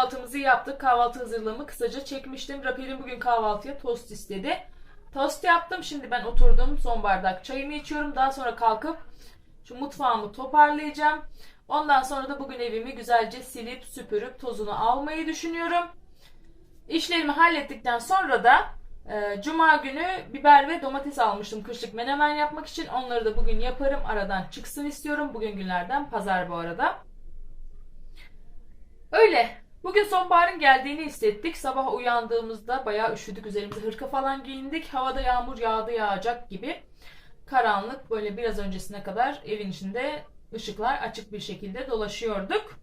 kahvaltımızı yaptık. Kahvaltı hazırlığımı kısaca çekmiştim. Rapelim bugün kahvaltıya tost istedi. Tost yaptım. Şimdi ben oturdum. Son bardak çayımı içiyorum. Daha sonra kalkıp şu mutfağımı toparlayacağım. Ondan sonra da bugün evimi güzelce silip süpürüp tozunu almayı düşünüyorum. İşlerimi hallettikten sonra da e, Cuma günü biber ve domates almıştım kışlık menemen yapmak için. Onları da bugün yaparım. Aradan çıksın istiyorum. Bugün günlerden pazar bu arada. Öyle. Bugün sonbaharın geldiğini hissettik. Sabah uyandığımızda bayağı üşüdük. Üzerimize hırka falan giyindik. Havada yağmur yağdı yağacak gibi. Karanlık böyle biraz öncesine kadar evin içinde ışıklar açık bir şekilde dolaşıyorduk.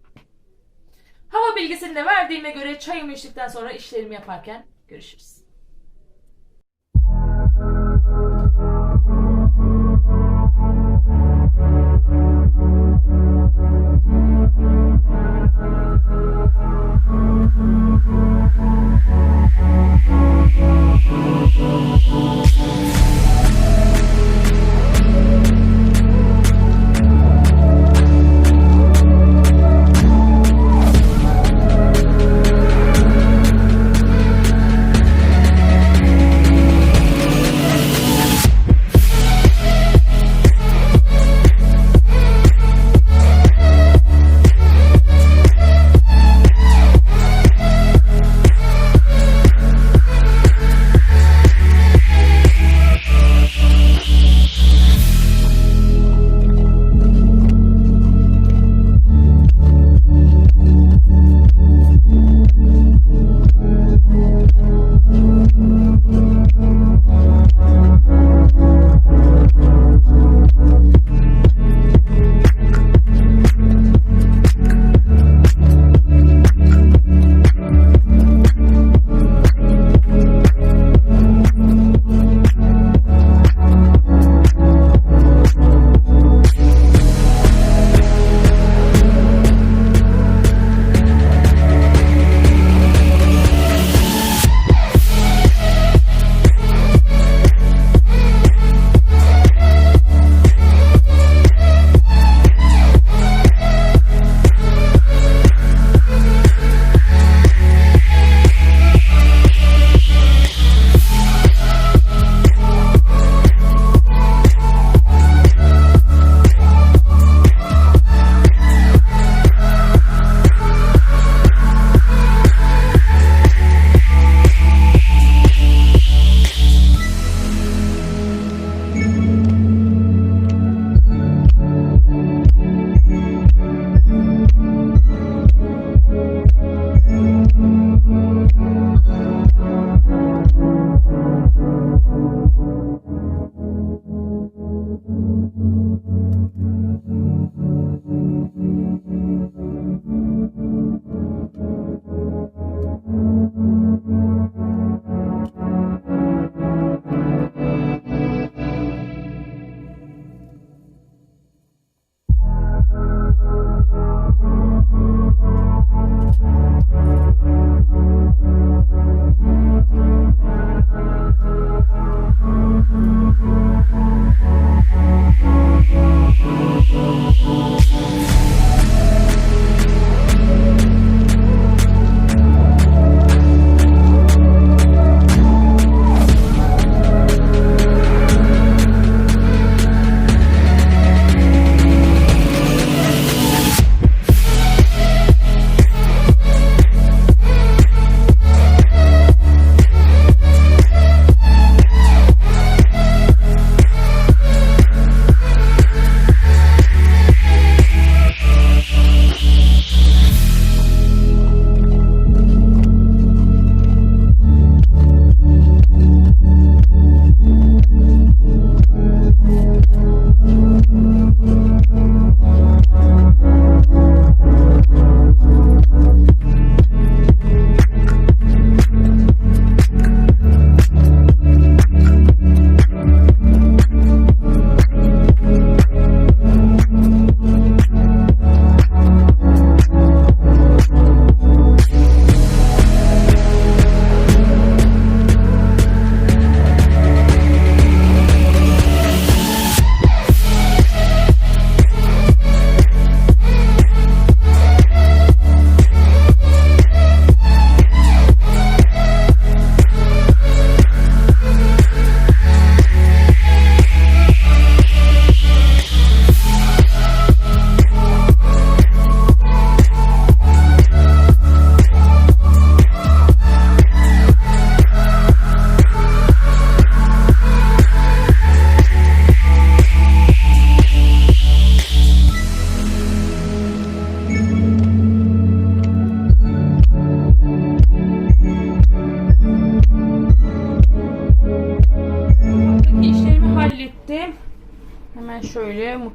Hava bilgisini de verdiğime göre çayımı içtikten sonra işlerimi yaparken görüşürüz.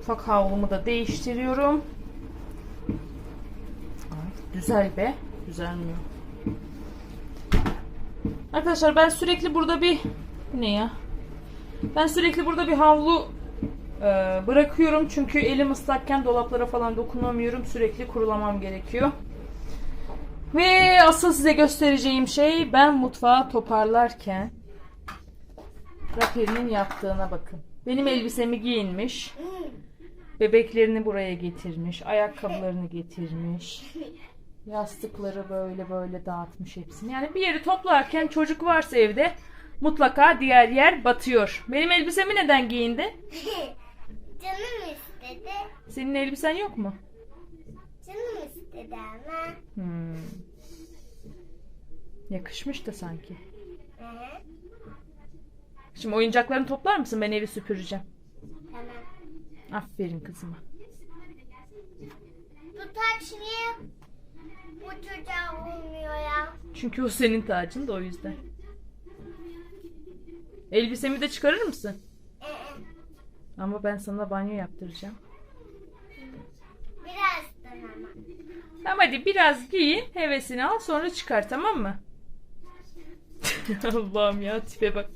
Mutfak havlumu da değiştiriyorum. Ay, güzel be. Düzelmiyor. Arkadaşlar ben sürekli burada bir ne ya? Ben sürekli burada bir havlu e, bırakıyorum çünkü elim ıslakken dolaplara falan dokunamıyorum. Sürekli kurulamam gerekiyor. Ve asıl size göstereceğim şey ben mutfağı toparlarken Raper'in yaptığına bakın. Benim elbisemi giyinmiş. Bebeklerini buraya getirmiş. Ayakkabılarını getirmiş. Yastıkları böyle böyle dağıtmış hepsini. Yani bir yeri toplarken çocuk varsa evde mutlaka diğer yer batıyor. Benim elbisemi neden giyindi? Canım istedi. Senin elbisen yok mu? Canım istedi ama. Hmm. Yakışmış da sanki. Hı hı. Şimdi oyuncaklarını toplar mısın? Ben evi süpüreceğim. Aferin kızıma. Bu taç niye bu çocuğa olmuyor ya? Çünkü o senin tacın da o yüzden. Elbisemi de çıkarır mısın? Ama ben sana banyo yaptıracağım. birazdan ama. Tamam hadi biraz giyin, hevesini al sonra çıkar tamam mı? Allah'ım ya tipe bak.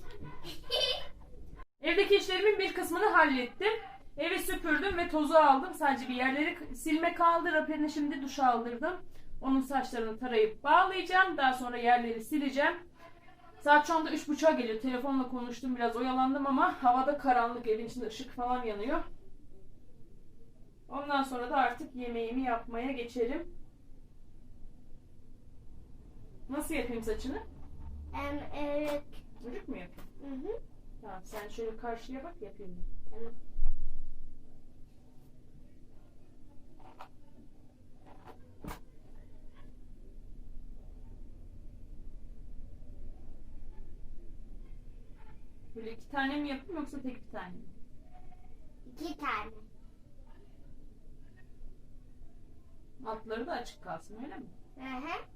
Evdeki işlerimin bir kısmını hallettim. Evi süpürdüm ve tozu aldım. Sadece bir yerleri silme kaldı. Raperini şimdi duşa aldırdım. Onun saçlarını tarayıp bağlayacağım. Daha sonra yerleri sileceğim. Saat şu anda 3.30'a geliyor. Telefonla konuştum. Biraz oyalandım ama havada karanlık. Evin içinde ışık falan yanıyor. Ondan sonra da artık yemeğimi yapmaya geçerim. Nasıl yapayım saçını? Em, evet. Çocuk mu yapayım? Hı hı. Tamam sen şöyle karşıya bak yapayım. Tamam. Böyle iki tane mi yapayım yoksa tek bir tane mi? İki tane. Altları da açık kalsın öyle mi? Hı hı.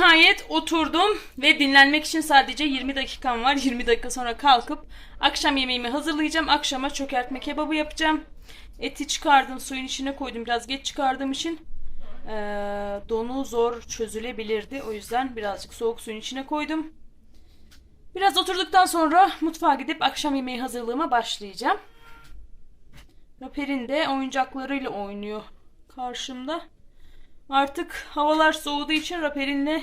Nihayet oturdum ve dinlenmek için sadece 20 dakikam var. 20 dakika sonra kalkıp akşam yemeğimi hazırlayacağım. Akşama çökertme kebabı yapacağım. Eti çıkardım suyun içine koydum biraz geç çıkardığım için eee, donu zor çözülebilirdi. O yüzden birazcık soğuk suyun içine koydum. Biraz oturduktan sonra mutfağa gidip akşam yemeği hazırlığıma başlayacağım. Raper'in de oyuncaklarıyla oynuyor karşımda. Artık havalar soğuduğu için Raperin'le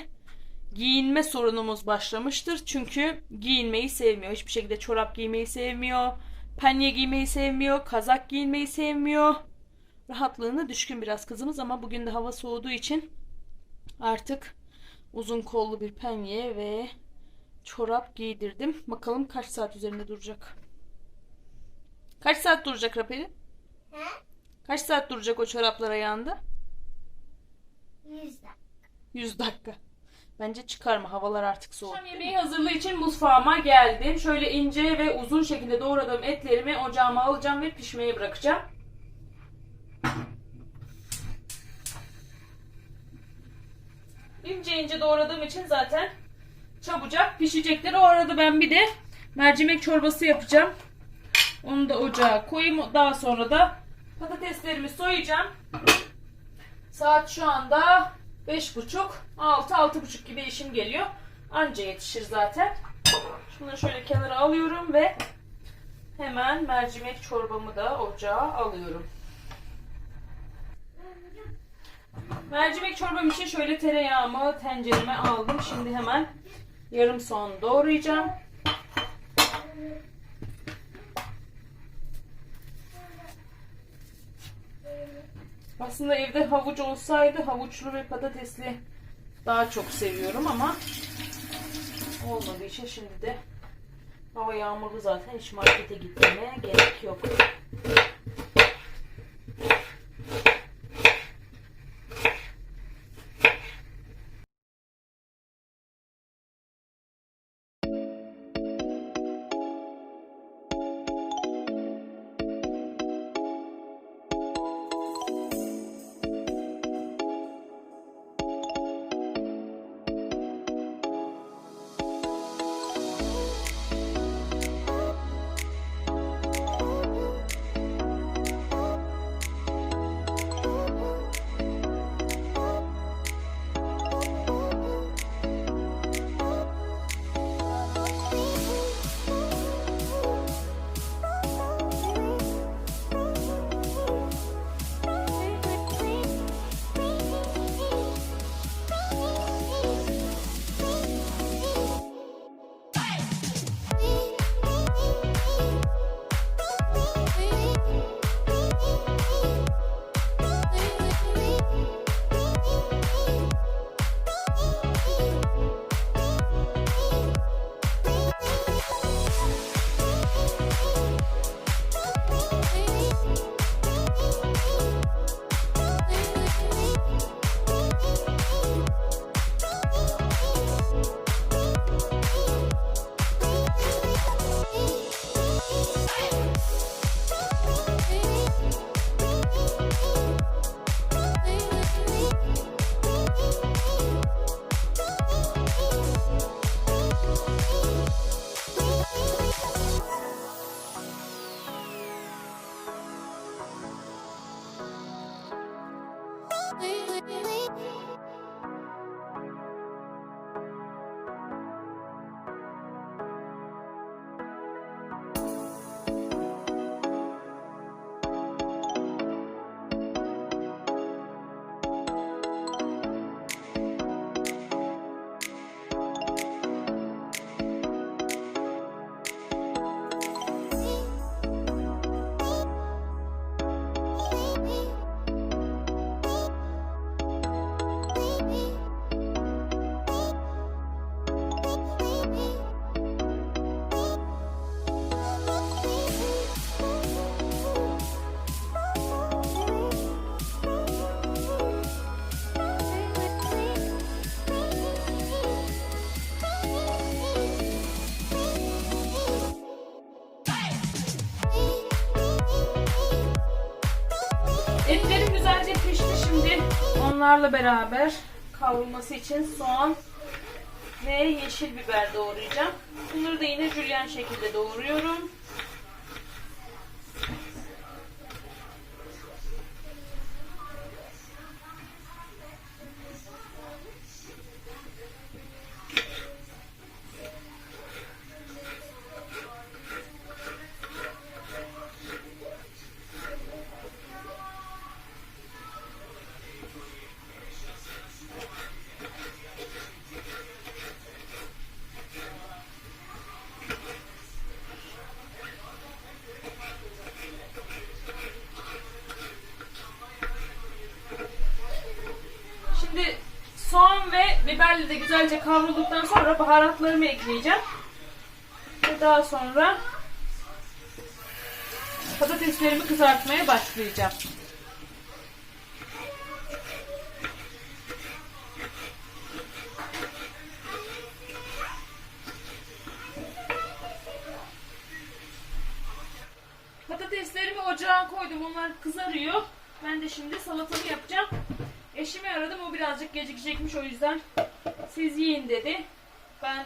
giyinme sorunumuz başlamıştır. Çünkü giyinmeyi sevmiyor. Hiçbir şekilde çorap giymeyi sevmiyor. Penye giymeyi sevmiyor. Kazak giyinmeyi sevmiyor. Rahatlığına düşkün biraz kızımız ama bugün de hava soğuduğu için artık uzun kollu bir penye ve çorap giydirdim. Bakalım kaç saat üzerinde duracak. Kaç saat duracak Raperin? He? Kaç saat duracak o çoraplar ayağında? Yüz dakika. 100 dakika. Bence çıkarma. Havalar artık soğuk. Akşam yemeği hazırlığı için mutfağıma geldim. Şöyle ince ve uzun şekilde doğradığım etlerimi ocağıma alacağım ve pişmeye bırakacağım. İnce ince doğradığım için zaten çabucak pişecektir. O arada ben bir de mercimek çorbası yapacağım. Onu da ocağa koyayım. Daha sonra da patateslerimi soyacağım. Saat şu anda 5.30, 6, 6.30 gibi işim geliyor. Anca yetişir zaten. Şunu şöyle kenara alıyorum ve hemen mercimek çorbamı da ocağa alıyorum. Mercimek çorbam için şöyle tereyağımı tencereme aldım. Şimdi hemen yarım soğan doğrayacağım. Aslında evde havuç olsaydı havuçlu ve patatesli daha çok seviyorum ama olmadığı için şimdi de hava yağmurlu zaten hiç markete gitmeye gerek yok. Onlarla beraber kavrulması için soğan ve yeşil biber doğrayacağım. Bunları da yine jülyen şekilde doğruyorum. Şimdi soğan ve biberle de güzelce kavrulduktan sonra baharatlarımı ekleyeceğim. Ve daha sonra patateslerimi kızartmaya başlayacağım. Patateslerimi ocağa koydum. Onlar kızarıyor. Ben de şimdi salatamı yapacağım. Eşimi aradım. O birazcık gecikecekmiş o yüzden siz yiyin dedi. Ben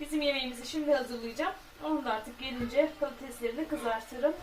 bizim yemeğimizi şimdi hazırlayacağım. Onu da artık gelince patateslerini kızartırım.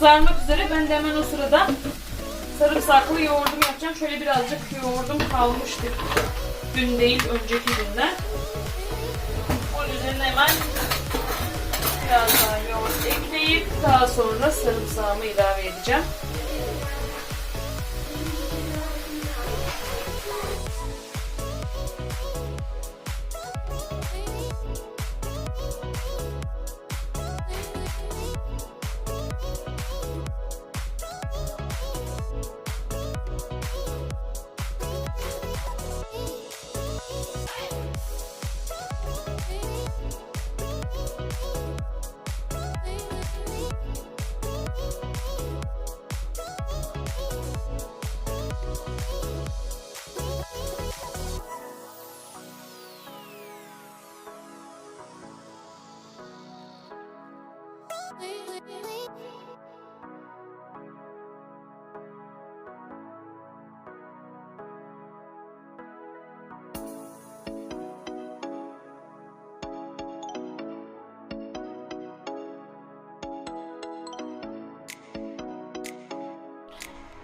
Kızarmak üzere. Ben de hemen o sırada sarımsaklı yoğurdum yapacağım. Şöyle birazcık yoğurdum kalmıştı. Dün değil, önceki günden. Onun üzerine hemen biraz daha yoğurt ekleyip daha sonra sarımsağımı ilave edeceğim.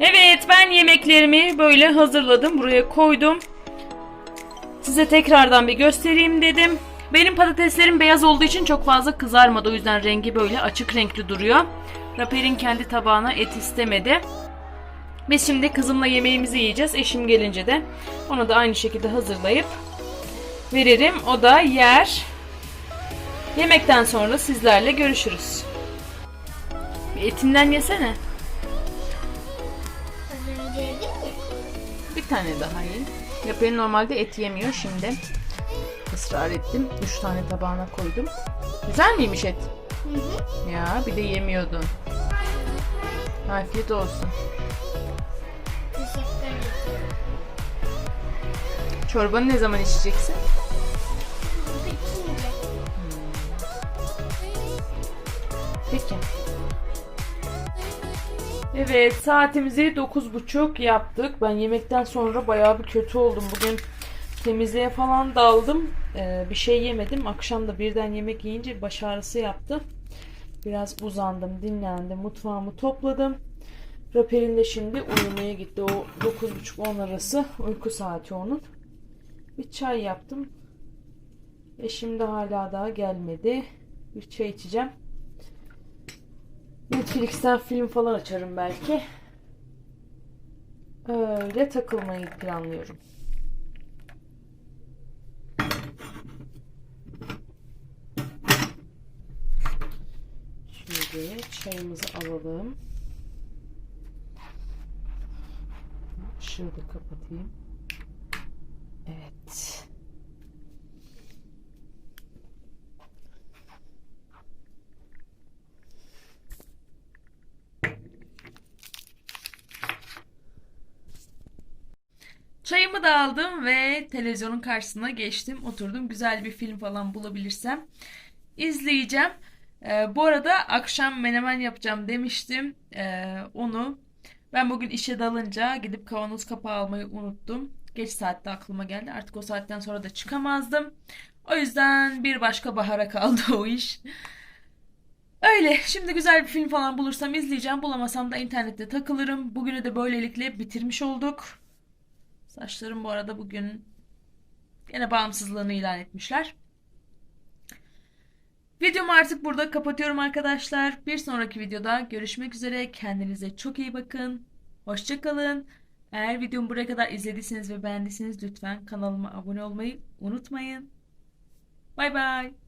Evet ben yemeklerimi böyle hazırladım. Buraya koydum. Size tekrardan bir göstereyim dedim. Benim patateslerim beyaz olduğu için çok fazla kızarmadı. O yüzden rengi böyle açık renkli duruyor. Raper'in kendi tabağına et istemedi. Biz şimdi kızımla yemeğimizi yiyeceğiz. Eşim gelince de onu da aynı şekilde hazırlayıp veririm. O da yer. Yemekten sonra sizlerle görüşürüz. Etinden yesene. Bir tane daha yiyin. Yapayım normalde et yemiyor şimdi. Israr ettim. Üç tane tabağına koydum. Güzel miymiş et? Hı hı. Ya bir de yemiyordun. Afiyet olsun. Teşekkür ederim. Çorbanı ne zaman içeceksin? Bitince. Peki. Evet saatimizi 9.30 yaptık. Ben yemekten sonra bayağı bir kötü oldum. Bugün temizliğe falan daldım. Ee, bir şey yemedim. Akşam da birden yemek yiyince baş ağrısı yaptı. Biraz uzandım, dinlendim. Mutfağımı topladım. Raper'in de şimdi uyumaya gitti. O 9.30-10 arası uyku saati onun. Bir çay yaptım. Eşim de hala daha gelmedi. Bir çay içeceğim. Netflix'ten film falan açarım belki. Öyle takılmayı planlıyorum. Şöyle çayımızı alalım. Işığı da kapatayım. Evet. Çayımı da aldım ve televizyonun karşısına geçtim. Oturdum. Güzel bir film falan bulabilirsem izleyeceğim. Ee, bu arada akşam menemen yapacağım demiştim. Ee, onu ben bugün işe dalınca gidip kavanoz kapağı almayı unuttum. Geç saatte aklıma geldi. Artık o saatten sonra da çıkamazdım. O yüzden bir başka bahara kaldı o iş. Öyle. Şimdi güzel bir film falan bulursam izleyeceğim. Bulamasam da internette takılırım. Bugünü de böylelikle bitirmiş olduk. Saçlarım bu arada bugün yine bağımsızlığını ilan etmişler. Videomu artık burada kapatıyorum arkadaşlar. Bir sonraki videoda görüşmek üzere. Kendinize çok iyi bakın. Hoşçakalın. Eğer videomu buraya kadar izlediyseniz ve beğendiyseniz lütfen kanalıma abone olmayı unutmayın. Bay bay.